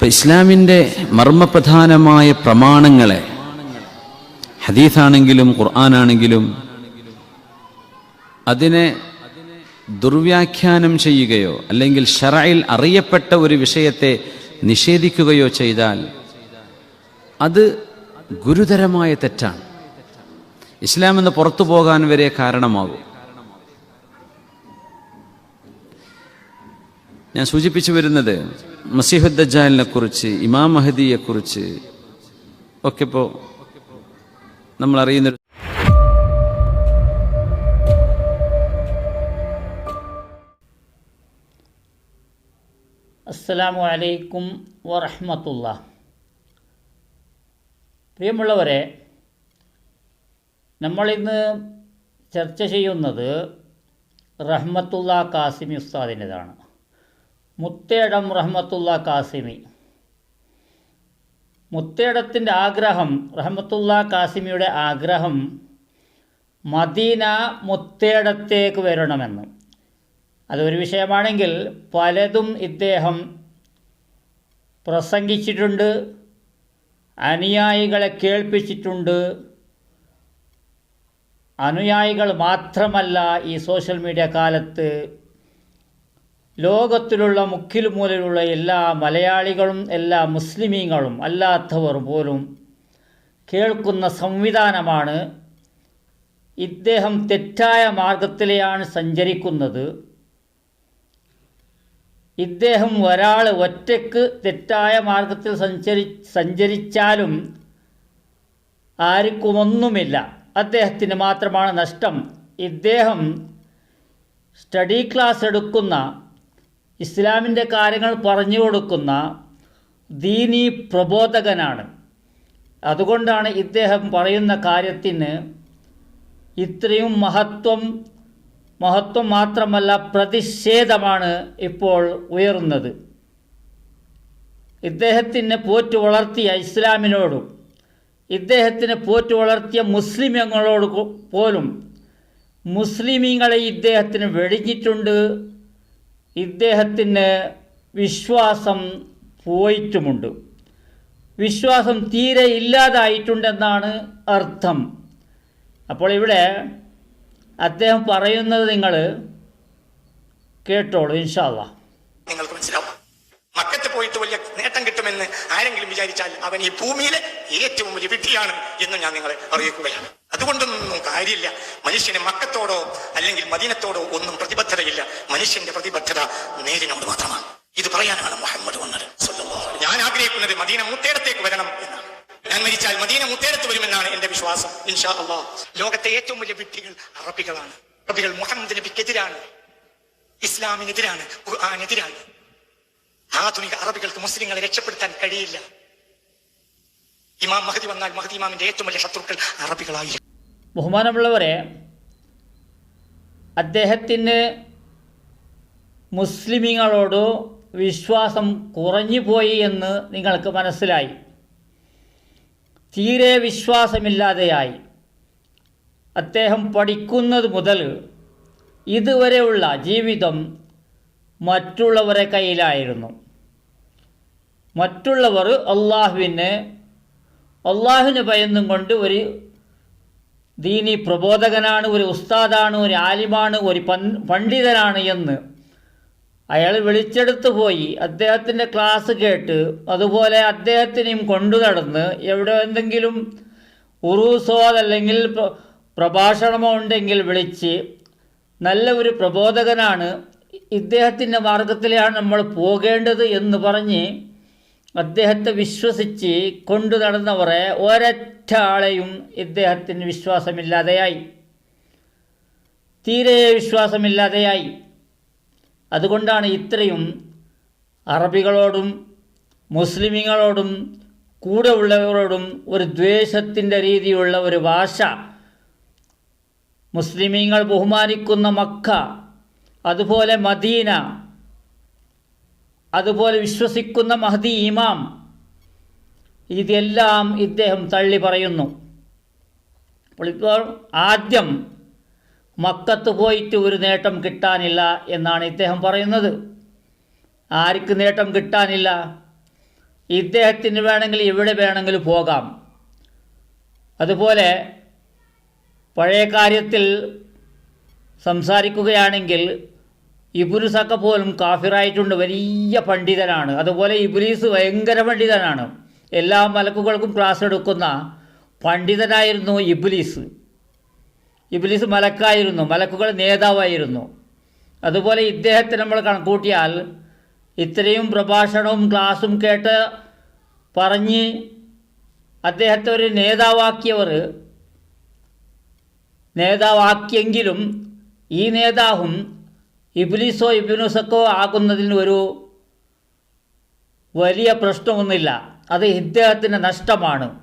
ഇപ്പൊ ഇസ്ലാമിന്റെ മർമ്മപ്രധാനമായ പ്രമാണങ്ങളെ ഹദീസാണെങ്കിലും ഖുർആനാണെങ്കിലും അതിനെ ദുർവ്യാഖ്യാനം ചെയ്യുകയോ അല്ലെങ്കിൽ ഷറയിൽ അറിയപ്പെട്ട ഒരു വിഷയത്തെ നിഷേധിക്കുകയോ ചെയ്താൽ അത് ഗുരുതരമായ തെറ്റാണ്. ഇസ്ലാം എന്ന് പുറത്തു പോകാൻ വരെ കാരണമാകും. ഞാൻ സൂചിപ്പിച്ചു വരുന്നത് മസീഹുദ്ദജാലിനെ കുറിച്ച് ഇമാം മഹദിയെ കുറിച്ച് ഒക്കെ ഇപ്പോ നമ്മൾ അറിയുന്ന അസ്സലാമു അലൈക്കും വറഹമത്തുള്ള. പ്രിയമുള്ളവരെ നമ്മളിന്ന് ചർച്ച ചെയ്യുന്നത് റഹ്മത്തുള്ള കാസിമി ഉസ്താദിന്റെതാണ്. മുത്തേടം റഹ്മത്തുള്ള കാസിമി. മുത്തേടത്തിന്റെ ആഗ്രഹം റഹ്മത്തുള്ള കാസിമിയുടെ ആഗ്രഹം മദീന മുത്തേടത്തേക്ക് വരണമെന്ന്. അതൊരു വിഷയമാണെങ്കിൽ പലതും ഇദ്ദേഹം പ്രസംഗിച്ചിട്ടുണ്ട് അനുയായികളെ കേൾപ്പിച്ചിട്ടുണ്ട്. അനുയായികൾ മാത്രമല്ല ഈ സോഷ്യൽ മീഡിയ കാലത്ത് ലോകത്തിലുള്ള മുക്കിൽ മൂലയിലുള്ള എല്ലാ മലയാളികളും എല്ലാ മുസ്ലിമീങ്ങളും അല്ലാത്തവർ പോലും കേൾക്കുന്ന സംവിധാനമാണ് ഇദ്ദേഹം തെറ്റായ മാർഗത്തിലെയാണ് സഞ്ചരിക്കുന്നത്. ഇദ്ദേഹം ഒരാൾ ഒറ്റയ്ക്ക് തെറ്റായ മാർഗത്തിൽ സഞ്ചരി സഞ്ചരിച്ചാലും ആർക്കുമൊന്നുമില്ല. അദ്ദേഹത്തിന് മാത്രമാണ് നഷ്ടം. ഇദ്ദേഹം സ്റ്റഡി ക്ലാസ് എടുക്കുന്ന ഇസ്ലാമിന്റെ കാര്യങ്ങൾ പറഞ്ഞു കൊടുക്കുന്ന ദീനി പ്രബോധകനാണ്. അതുകൊണ്ടാണ് ഇദ്ദേഹം പറയുന്ന കാര്യത്തിന് ഇത്രയും മഹത്വം മഹത്വം മാത്രമല്ല പ്രതിഷേധമാണ് ഇപ്പോൾ ഉയർന്നത്. ഇദ്ദേഹത്തിനെ പോറ്റു വളർത്തിയ ഇസ്ലാമിനോടും ഇദ്ദേഹത്തിനെ പോറ്റു വളർത്തിയ മുസ്ലിമങ്ങളോട് പോലും മുസ്ലിമീങ്ങളെ ഇദ്ദേഹത്തിന് വെടിഞ്ഞിട്ടുണ്ട്. ഇദ്ദേഹത്തിന് വിശ്വാസം പോയിട്ടുമുണ്ട്. വിശ്വാസം തീരെ ഇല്ലാതായിട്ടുണ്ടെന്നാണ് അർത്ഥം. അപ്പോൾ ഇവിടെ അദ്ദേഹം പറയുന്നത് നിങ്ങൾ കേട്ടോളൂ ഇൻഷാല്ല നിങ്ങൾക്ക് മനസ്സിലാവും മക്കത്ത് പോയിട്ട് വലിയ നേട്ടം ആരെങ്കിലും വിചാരിച്ചാൽ അവൻ ഈ ഭൂമിയിലെ ഏറ്റവും വലിയ വിഡ്ഢിയാണ് എന്ന് ഞാൻ നിങ്ങളെ അറിയിക്കുകയാണ്. അതുകൊണ്ടൊന്നും കാര്യമില്ല. മനുഷ്യന് മക്കത്തോടോ അല്ലെങ്കിൽ മദീനത്തോടോ ഒന്നും പ്രതിബദ്ധതയില്ല. മനുഷ്യന്റെ പ്രതിബദ്ധത നേരിനോട് മാത്രമാണ്. ഇത് പറയാനാണ് മുഹമ്മദ് വന്നത്. ഞാൻ ആഗ്രഹിക്കുന്നത് മദീന മുത്തേടത്തേക്ക് വരണം എന്നാണ്. ഞാൻ മരിച്ചാൽ മദീന മുത്തേടത്ത് വരുമെന്നാണ് എന്റെ വിശ്വാസം. ഇൻഷാ അള്ളാഹ് ലോകത്തെ ഏറ്റവും വലിയ വിഡ്ഢികൾ അറബികളാണ്. അറബികൾ മുഹമ്മദ് നബിക്കെതിരാണ്. ഇസ്ലാമിനെതിരാണ്. ഖുർആാനെതിരാണ്. ആധുനിക അറബികൾക്ക് മുസ്ലിങ്ങളെ രക്ഷപ്പെടുത്താൻ കഴിയില്ല. ഇമാം മഹദി വന്നാൽ മഹദി ഇമാമിന്റെ ഏറ്റവും വലിയ ശത്രുക്കൾ അറബികളായി ബഹുമാനമുള്ളവരെ അദ്ദേഹത്തിന് മുസ്ലിമീങ്ങളോട് വിശ്വാസം കുറഞ്ഞുപോയി എന്ന് നിങ്ങൾക്ക് മനസ്സിലായി. തീരെ വിശ്വാസമില്ലാതെയായി. അദ്ദേഹം പഠിക്കുന്നത് മുതൽ ഇതുവരെയുള്ള ജീവിതം മറ്റുള്ളവരെ കയ്യിലായിരുന്നു. മറ്റുള്ളവർ അള്ളാഹുവിനെ അള്ളാഹുവിന് ഭയന്നും കൊണ്ട് ഒരു ദീനി പ്രബോധകനാണ് ഒരു ഉസ്താദാണ് ഒരു ആലിമാണ് ഒരു പണ്ഡിതനാണ് എന്ന് അയാൾ വിളിച്ചെടുത്ത് പോയി. അദ്ദേഹത്തിന്റെ ക്ലാസ് കേട്ട് അതുപോലെ അദ്ദേഹത്തിനെയും കൊണ്ടു നടന്ന് എവിടെ എന്തെങ്കിലും ഉറൂസോ അതല്ലെങ്കിൽ പ്രഭാഷണമോ ഉണ്ടെങ്കിൽ വിളിച്ച് നല്ല ഒരു പ്രബോധകനാണ് ഇദ്ദേഹത്തിന്റെ മാർഗത്തിലാണ് നമ്മൾ പോകേണ്ടത് എന്ന് പറഞ്ഞ് അദ്ദേഹത്തെ വിശ്വസിച്ച് കൊണ്ടു നടന്നവരെ ഒരൊറ്റ ആളെയും ഇദ്ദേഹത്തിന് വിശ്വാസമില്ലാതെയായി. തീരെ വിശ്വാസമില്ലാതെയായി. അതുകൊണ്ടാണ് ഇത്രയും അറബികളോടും മുസ്ലിമീങ്ങളോടും കൂടെ ഉള്ളവരോടും ഒരു ദ്വേഷത്തിന്റെ രീതിയുള്ള ഒരു ഭാഷ. മുസ്ലിമീങ്ങൾ ബഹുമാനിക്കുന്ന മക്ക അതുപോലെ മദീന അതുപോലെ വിശ്വസിക്കുന്ന മഹദി ഇമാം. ഇതെല്ലാം ഇദ്ദേഹം തള്ളി പറയുന്നു. അപ്പോൾ ഇപ്പോൾ ആദ്യം മക്കത്ത് പോയിട്ട് ഒരു നേട്ടം കിട്ടാനില്ല എന്നാണ് ഇദ്ദേഹം പറയുന്നത്. ആർക്ക് നേട്ടം കിട്ടാനില്ല? ഇദ്ദേഹത്തിന് വേണമെങ്കിൽ എവിടെ വേണമെങ്കിലും പോകാം. അതുപോലെ പഴയ കാര്യത്തിൽ സംസാരിക്കുകയാണെങ്കിൽ ഇബുലിസൊക്കെ പോലും കാഫിറായിട്ടുണ്ട്. വലിയ പണ്ഡിതനാണ്. അതുപോലെ ഇബുലീസ് ഭയങ്കര പണ്ഡിതനാണ്. എല്ലാ മലക്കുകൾക്കും ക്ലാസ് എടുക്കുന്ന പണ്ഡിതനായിരുന്നു ഇബുലീസ്. ഇബിലിസ് മലക്കായിരുന്നു. മലക്കുകൾ നേതാവായിരുന്നു. അതുപോലെ ഇദ്ദേഹത്തെ നമ്മൾ കണക്കൂട്ടിയാൽ ഇത്രയും പ്രഭാഷണവും ക്ലാസ്സും കേട്ട് പറഞ്ഞ് അദ്ദേഹത്തെ ഒരു നേതാവാക്കിയവർ നേതാവാക്കിയെങ്കിലും ഈ നേതാവും ഇബിലിസോ ഇബ്നുസക്കോ ആകുന്നതിന് ഒരു വലിയ പ്രശ്നമൊന്നുമില്ല. അത് ഇദ്ദേഹത്തിന് നഷ്ടമാണ്.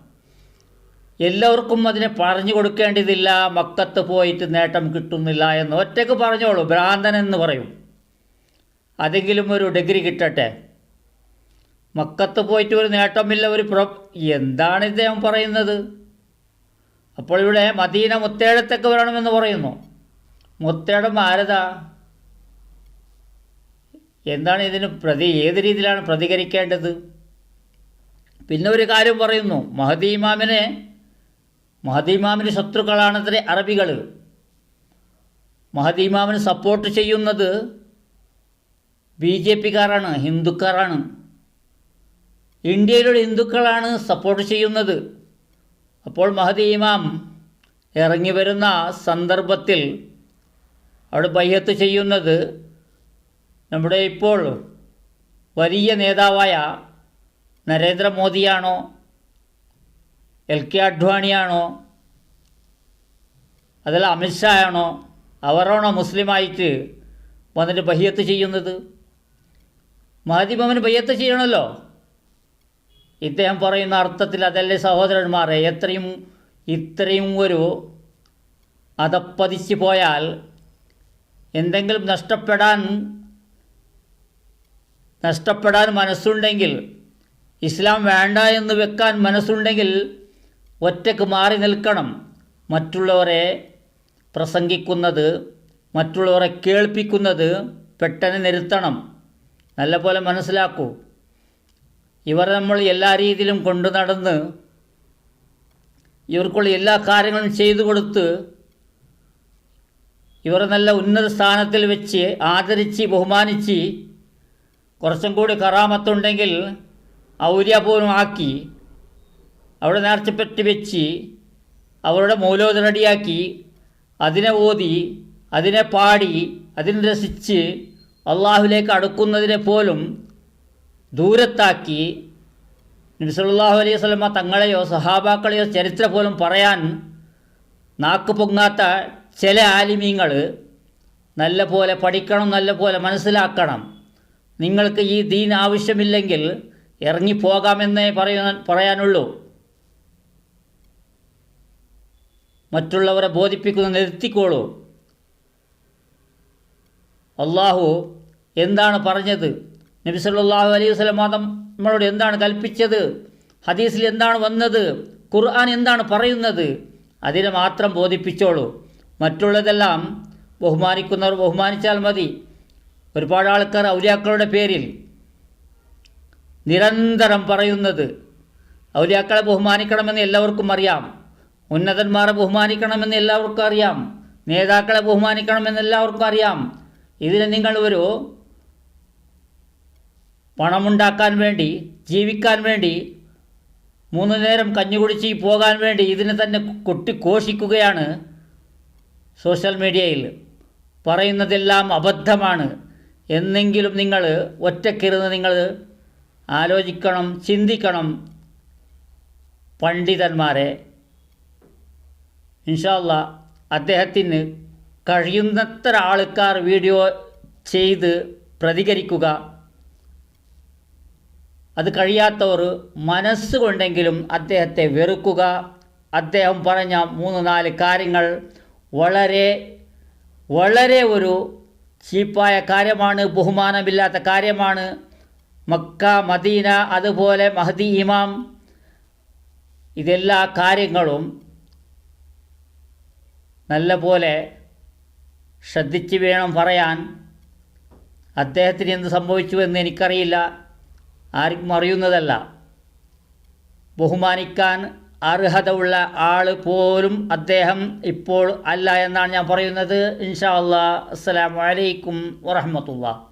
എല്ലാവർക്കും അതിനെ പറഞ്ഞു കൊടുക്കേണ്ടതില്ല. മക്കത്ത് പോയിട്ട് നേട്ടം കിട്ടുന്നില്ല എന്ന് ഒറ്റയ്ക്ക് പറഞ്ഞോളൂ. ഭ്രാന്തൻ എന്ന് പറയും. അതെങ്കിലും ഒരു ഡിഗ്രി കിട്ടട്ടെ. മക്കത്ത് പോയിട്ട് ഒരു നേട്ടമില്ല ഒരു പ്ര എന്താണ് ഇദ്ദേഹം പറയുന്നത്? അപ്പോൾ ഇവിടെ മദീന മുത്തേടത്തേക്ക് വരണമെന്ന് പറയുന്നു. മുത്തേടം ആരതാ? എന്താണ് ഇതിന് പ്രതി ഏത് രീതിയിലാണ് പ്രതികരിക്കേണ്ടത്? പിന്നെ ഒരു കാര്യം പറയുന്നു മഹദി ഇമാമിനെ മഹദി ഇമാമിന് ശത്രുക്കളാണത്രേ അറബികൾ മഹദി ഇമാമിന് സപ്പോർട്ട് ചെയ്യുന്നത് ബി ജെ പിക്കാരാണ് ഹിന്ദുക്കാരാണ്. ഇന്ത്യയിലുള്ള ഹിന്ദുക്കളാണ് സപ്പോർട്ട് ചെയ്യുന്നത്. അപ്പോൾ മഹദി ഇമാം ഇറങ്ങി വരുന്ന സന്ദർഭത്തിൽ അവിടെ ബയ്യത്ത് ചെയ്യുന്നത് നമ്മുടെ ഇപ്പോൾ വലിയ നേതാവായ നരേന്ദ്രമോദിയാണോ എൽ കെ അഡ്വാണിയാണോ അതല്ല അമിത്ഷാ ആണോ അവരാണോ മുസ്ലിമായിട്ട് വന്നിട്ട് ബഹ്യത്ത് ചെയ്യുന്നത്? മാധ്യമവന് ബയ്യത്ത് ചെയ്യണമല്ലോ. ഇദ്ദേഹം പറയുന്ന അർത്ഥത്തിൽ അതല്ലേ സഹോദരന്മാരെ എത്രയും ഇത്രയും ഒരു അതപ്പതിച്ച് പോയാൽ എന്തെങ്കിലും നഷ്ടപ്പെടാൻ നഷ്ടപ്പെടാൻ മനസ്സുണ്ടെങ്കിൽ ഇസ്ലാം വേണ്ട എന്ന് വെക്കാൻ മനസ്സുണ്ടെങ്കിൽ ഒറ്റയ്ക്ക് മാറി നിൽക്കണം. മറ്റുള്ളവരെ പ്രസംഗിക്കുന്നത് മറ്റുള്ളവരെ കേൾപ്പിക്കുന്നത് പെട്ടെന്ന് നിരുത്തണം. നല്ല പോലെ മനസ്സിലാക്കൂ. ഇവർ നമ്മൾ എല്ലാ രീതിയിലും കൊണ്ടു നടന്ന് ഇവർക്കുള്ള എല്ലാ കാര്യങ്ങളും ചെയ്തു കൊടുത്ത് ഇവർ നല്ല ഉന്നത സ്ഥാനത്തിൽ വെച്ച് ആദരിച്ച് ബഹുമാനിച്ച് കുറച്ചും കൂടി കറാമത്തുണ്ടെങ്കിൽ ഔര്യപൂർവം ആക്കി അവിടെ നേർച്ചപ്പെട്ടി വെച്ച് അവരുടെ മൂലോദ റെഡിയാക്കി അതിനെ ഓതി അതിനെ പാടി അതിനെ രസിച്ച് അള്ളാഹുലേക്ക് അടുക്കുന്നതിനെ പോലും ദൂരത്താക്കി നബി സല്ലല്ലാഹു അലൈഹി വസല്ലമ തങ്ങളെയോ സഹാബാക്കളെയോ ചരിത്രം പോലും പറയാൻ നാക്ക് പൊങ്ങാത്ത ചില ആലിമീങ്ങൾ നല്ല പോലെ പഠിക്കണം നല്ല പോലെ മനസ്സിലാക്കണം. നിങ്ങൾക്ക് ഈ ദീൻ ആവശ്യമില്ലെങ്കിൽ ഇറങ്ങിപ്പോകാമെന്നേ പറയാൻ പറയാനുള്ളൂ. മറ്റുള്ളവരെ ബോധിപ്പിക്കുന്ന നിർത്തിക്കോളൂ. അള്ളാഹു എന്താണ് പറഞ്ഞത്? നബി സല്ലല്ലാഹു അലൈഹി വസല്ലം നമ്മളോട് എന്താണ് കൽപ്പിച്ചത്? ഹദീസിൽ എന്താണ് വന്നത്? ഖുർആൻ എന്താണ് പറയുന്നത്? അതിനെ മാത്രം ബോധിപ്പിച്ചോളൂ. മറ്റുള്ളതെല്ലാം ബഹുമാനിക്കുന്നവർ ബഹുമാനിച്ചാൽ മതി. ഒരുപാട് ആൾക്കാർ ഔലിയാക്കളുടെ പേരിൽ നിരന്തരം പറയുന്നത്. ഔലിയാക്കളെ ബഹുമാനിക്കണമെന്ന് എല്ലാവർക്കും അറിയാം. ഉന്നതന്മാരെ ബഹുമാനിക്കണമെന്ന് എല്ലാവർക്കും അറിയാം. നേതാക്കളെ ബഹുമാനിക്കണമെന്ന് എല്ലാവർക്കും അറിയാം. ഇതിന് നിങ്ങൾ ഒരു പണമുണ്ടാക്കാൻ വേണ്ടി ജീവിക്കാൻ വേണ്ടി മൂന്ന് നേരം കഞ്ഞി കുടിച്ച് പോകാൻ വേണ്ടി ഇതിനെ തന്നെ കൊട്ടിഘോഷിക്കുകയാണ് സോഷ്യൽ മീഡിയയിൽ പറയുന്നതെല്ലാം അബദ്ധമാണ്. എന്നെങ്കിലും നിങ്ങൾ ഒറ്റക്കിരുന്ന് നിങ്ങൾ ആലോചിക്കണം ചിന്തിക്കണം. പണ്ഡിതന്മാരെ ഇൻഷാല്ല അദ്ദേഹത്തിന് കഴിയുന്നത്ര ആൾക്കാർ വീഡിയോ ചെയ്ത് പ്രതികരിക്കുക. അത് കഴിയാത്തവർ മനസ്സുകൊണ്ടെങ്കിലും അദ്ദേഹത്തെ വെറുക്കുക. അദ്ദേഹം പറഞ്ഞ മൂന്ന് നാല് കാര്യങ്ങൾ വളരെ വളരെ ഒരു ചീപ്പായ കാര്യമാണ് ബഹുമാനമില്ലാത്ത കാര്യമാണ്. മക്ക മദീന അതുപോലെ മഹദി ഇമാം ഇതെല്ലാ കാര്യങ്ങളും നല്ല പോലെ ശ്രദ്ധിച്ച് വേണം പറയാൻ. അദ്ദേഹത്തിന് എന്ത് സംഭവിച്ചു എന്ന് എനിക്കറിയില്ല. ആർക്കും അറിയുന്നതല്ല. ബഹുമാനിക്കാൻ അർഹത ഉള്ള ആൾ പോലും അദ്ദേഹം ഇപ്പോൾ അല്ല എന്നാണ് ഞാൻ പറയുന്നത്. ഇൻഷാ അല്ലാ അസ്സലാമലൈക്കും വറഹമത്തുള്ള